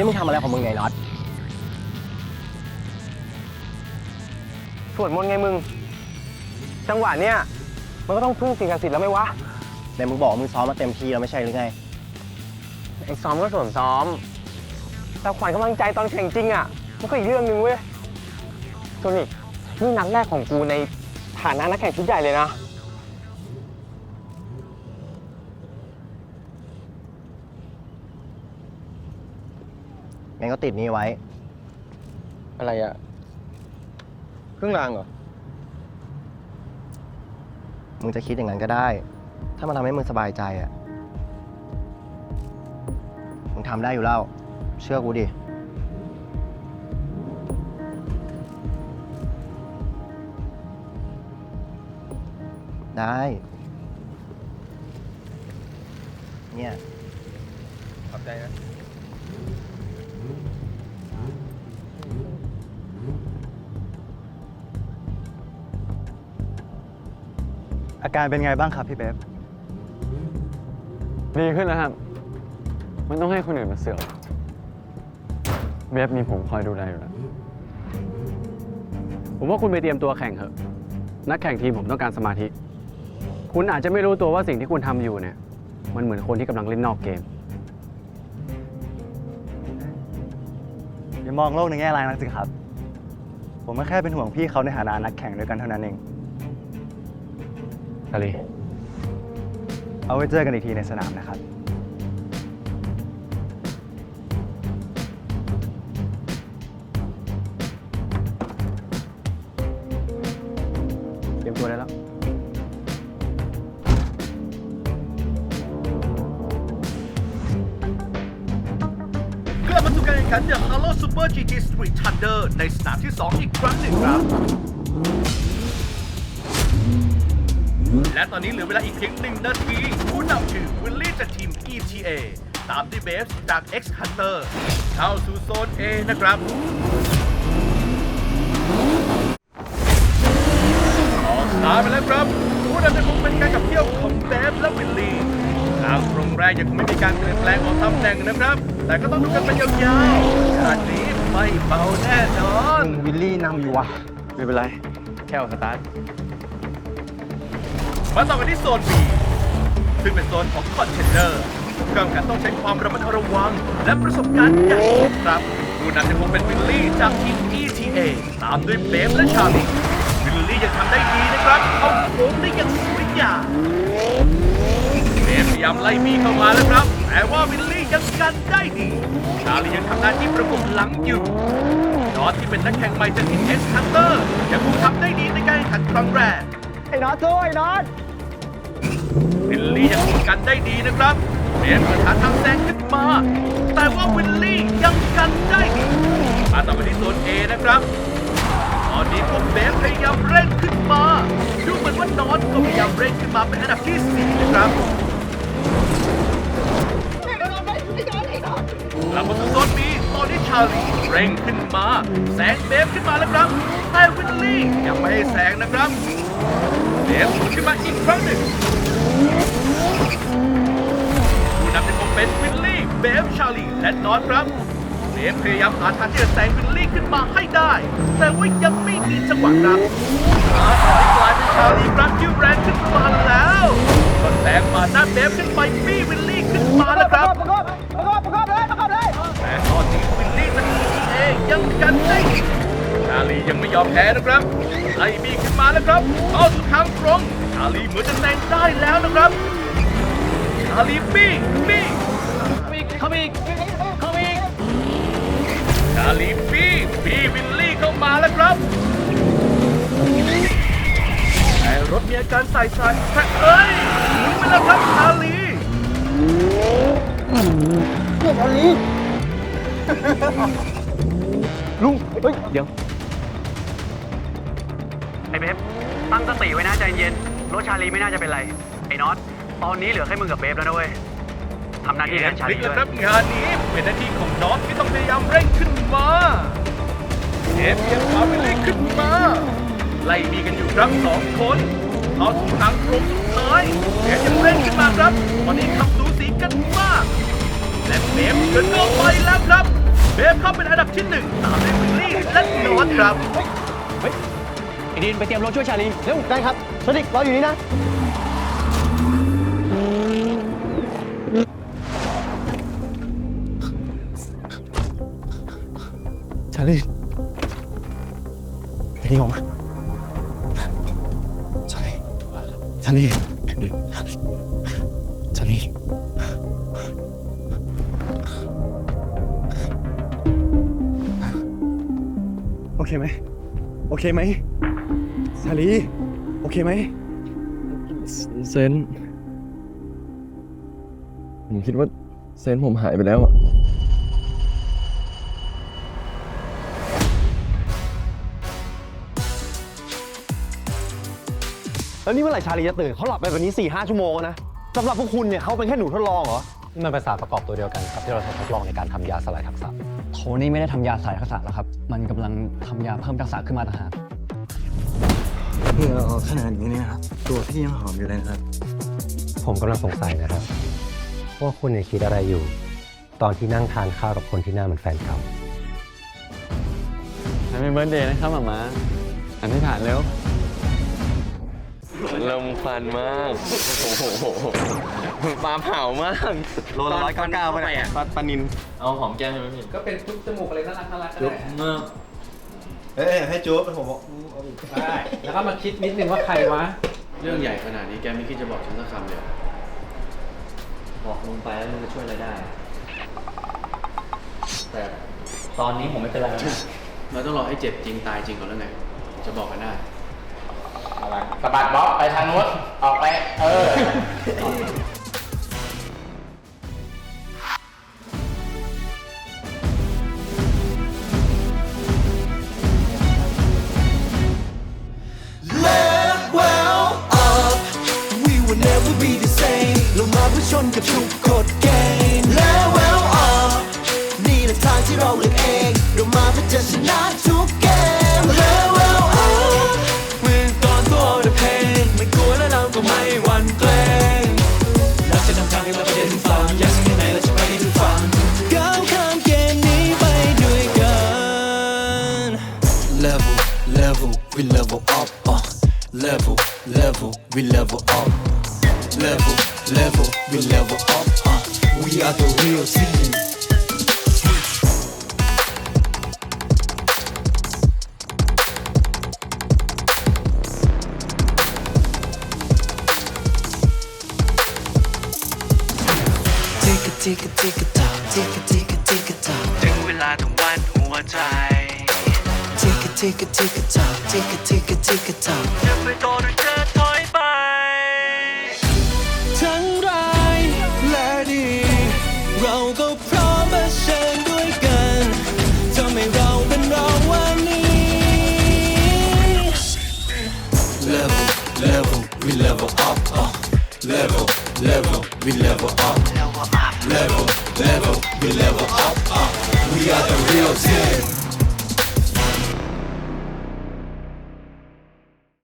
นี่มึงทำอะไรของมึงไงน็อตสวดมนต์ไงมึง จังหวะเนี้ยมันก็ต้องพึ่งสิ่งศักดิ์สิทธิ์แล้วไหมวะแต่มึงบอกว่ามึงซ้อมมาเต็มที่แล้วไม่ใช่หรือไง ไอ้ซ้อมก็ส่วนซ้อม แต่ขวัญกำลังใจตอนแข่งจริงอะ มันก็อีกเรื่องหนึ่งเว้ยโทนี่นี่นัดแรกของกูในฐานะนักแข่งชุดใหญ่เลยนะ งั้นก็ติดนี้ไว้ อะไรอะเครื่องรางเหรอ มึงจะคิดอย่างนั้นก็ได้ ถ้ามันทำให้มึงสบายใจอะมึงทำได้อยู่แล้ว เชื่อกูดิ ได้ เนี่ย ขอบใจนะ อาการเป็นไงบ้างครับพี่เบฟดีขึ้นแล้วครับ มันต้องให้คนอื่นมาเสือกเบฟมีผมคอยดูแลอยู่แล้ว ผมว่าคุณไปเตรียมตัวแข่งเถอะ นักแข่งทีมผมต้องการสมาธิ คุณอาจจะไม่รู้ตัวว่าสิ่งที่คุณทำอยู่เนี่ย มันเหมือนคนที่กำลังเล่นนอกเกม อย่ามองโลกในแง่ร้ายนักสิครับ ผมก็แค่เป็นห่วงพี่เขาในฐานะนักแข่งด้วยกันเท่านั้นเอง ทะเลเอาไว้เจอกันอีกทีในสนามนะครับ เตรียมตัวได้แล้ว กลับมาสู่การแข่งขัน The Halo Super GT Street Thunder ในสนามที่ 2 อีกครั้งหนึ่งครับ และตอนนี้เหลือเวลาอีกเพียงหนึ่งนาทีผู้นำคือวิลลี่จากทีม ETA ตามด้วยเบฟจาก X Hunter เข้าสู่โซน A นะครับออกสตาร์ทไปแล้วครับผู้นำจะคงเป็นการขับเที่ยวของเบฟและวิลลี่ทางตรงแรกยังคงไม่มีการเปลี่ยนแปลงของตำแหน่งนะครับ แต่ก็ต้องดูกันไปยาวๆชาตินี้ไม่เบาแน่นอนวิลลี่นำอยู่วะไม่เป็นไร แค่ออกสตาร์ท มาต่อกันที่โซน B ซึ่งเป็นโซนของคอนเทนเนอร์กำกับต้องใช้ความระมัดระวัง และประสบการณ์อย่างสูงครับผู้นำจะคงเป็นวิลลี่จากทีม ETA ตามด้วยเบฟและชาลีวิลลี่ยังทำได้ดีนะครับเขาโค้งได้อย่างสวยงามเบฟพยายามไล่บีเข้ามาแล้วครับ แต่ว่าวิลลี่ยังกันได้ดี ชาลียังทำหน้าที่ประกบหลังอยู่นอตที่เป็นนักแข่งใหม่จากทีม X Hunter ยังคงทำได้ดีในการแข่งขันครั้งแรก ไอ้น็อตสู้ไอ้น็อตวิลลี่ยังคงกันได้ดีนะครับเบฟกระทาทางแซงขึ้นมา แต่ว่าวิลลี่ยังกันได้ดีมาต่อไปที่โซน A นะครับ ตอนนี้พวกเบฟพยายามเร่งขึ้นมา ดูเหมือนว่านอนก็พยายามเร่งขึ้นมาเป็นอันดับที่4นะครับกลับมาสู่โซน B ตอนนี้ชาลีเร่งขึ้นมาแซงเบฟขึ้นมาแล้วครับแต่วิลลี่ยังไม่ให้แซงนะครับเบฟหมุนขึ้นมาอีกครั้งหนึ่งผู้นำจะคงเป็นวิลลี่เบฟชาลีและนอตครับเบฟพยายามหาทางที่จะแซงวิลลี่ขึ้นมาให้ได้ แต่ว่ายังไม่มีจังหวะครับมาต่อยกลายเป็นชาลีครับที่แรงขึ้นมาแล้วก็แซงมาหน้าเบฟขึ้นไปบี้วิลลี่ขึ้นมาแล้วครับ ยังกันได้อีกชาลียังไม่ยอมแพ้นะครับไล่บีขึ้นมาแล้วครับเข้าสู่ทางตรงชาลีเหมือนจะแซงได้แล้วนะครับชาลีบี้บี้เข้าอีกเข้าอีกชาลีบี้บี้วิลลี่เข้ามาแล้วครับแต่รถมีอาการใส่สายแต่เอ้ยหมุนไปแล้วครับชาลีลุ ง เฮ้ย เดี๋ยว ไอ้เบฟตั้งสติไว้นะใจเย็น รถชาลีไม่น่าจะเป็นไร ไอ้น็อต ตอนนี้เหลือแค่มึงกับเบฟแล้วนะเว้ยทำหน้าที่แทนชาพลิลีกด้แล้ววยครับงานนี้เป็นหน้าที่ของน็อตที่ต้องพยายามเร่งขึ้นมาเอฟเอียงขวาไปเร่งขึ้นมา ไล่มีกันอยู่ครับสองคนเข้าสู่ทางตรงสุดท้ายเอฟยังเร่งขึ้นมาครับตอนนี้ขับสูสีกันมากและเบฟเดิ ฟเข้าเป็นอันดับที่หนึ่งตามด้วยวิลลี่และโน้ตครับ ไอดินไปเตรียมรถช่วยชาลีเร็วได้ครับโซนิกรออยู่นี่นะ ชาลีไอ้นี่ออกมาชาลีชาลีชาลี โอเคไหม โอเคไหมชาลี โอเคไหม เซนผมคิดว่าเซนผมหายไปแล้วอะแล้วนี่เมื่อไหร่ชาลีจะตื่นเขาหลับไปแบบนี้4ี่ห้าชั่วโมงแล้วนะสำหรับพวกคุณเนี่ยเขาเป็นแค่หนูทดลองเหรอ นี่มันเป็นสารประกอบตัวเดียวกันกับที่เราใช้ทดลองในการทำยาสลายทักษะ โทนี่ไม่ได้ทำยาสลายทักษะแล้วครับ มันกำลังทำยาเพิ่มทักษะขึ้นมาต่างหากเหงื่อออกขนาดนี้เนี่ยครับตัวพี่ยังหอมอยู่เลยนะครับ ผมกำลังสงสัยนะครับ ว่าคุณเนี่ยคิดอะไรอยู่ ตอนที่นั่งทานข้าวกับคนที่หน้าเหมือนแฟนเก่า h a p p ี b เบิร์ดเดย์นะครับหมามาอันที่ผ่านเร็ว ลมควันมากปลาเผามากโลละร้อยเก้าเก้าไปเนี่ยปลาปลานินเอาหอมแก้มใช่ไหมพี่ก็เป็นทุกจมูกอะไรน่ารักน่ารักก็ได้เอ้ยให้จู๊บผมบอกได้แล้วก็มาคิดนิดนึงว่าใครวะ เรื่องใหญ่ขนาดนี้แกไม่คิดจะบอกฉันสักคำเลยบอกมึงไปแล้วมึงจะช่วยอะไรได้ แต่ตอนนี้ผมไม่เป็นไรแล้วนะเราต้องรอให้เจ็บจริงตายจริงก่อนแล้วไงจะบอกกันได้ สะบัดบ๊อบไปทางนู้นออกไป เออ well up we will never be the same เรามาเพื่อชนกับทุกกฎเกณฑ์ level up นี่แหละทางที่เราเลือกเอง เรามาเพื่อจะชนะทุก we level up level level we level up uh. we are the real team Tick a tick a tick a tock tick a tick a tick a tock ถึงเวลาต้องวัดหัวใจ Tick a tick a tick a tock tick a tick a tick a tock จะไปต่อหรือจะ We level up. Level level we level up up. we are the real team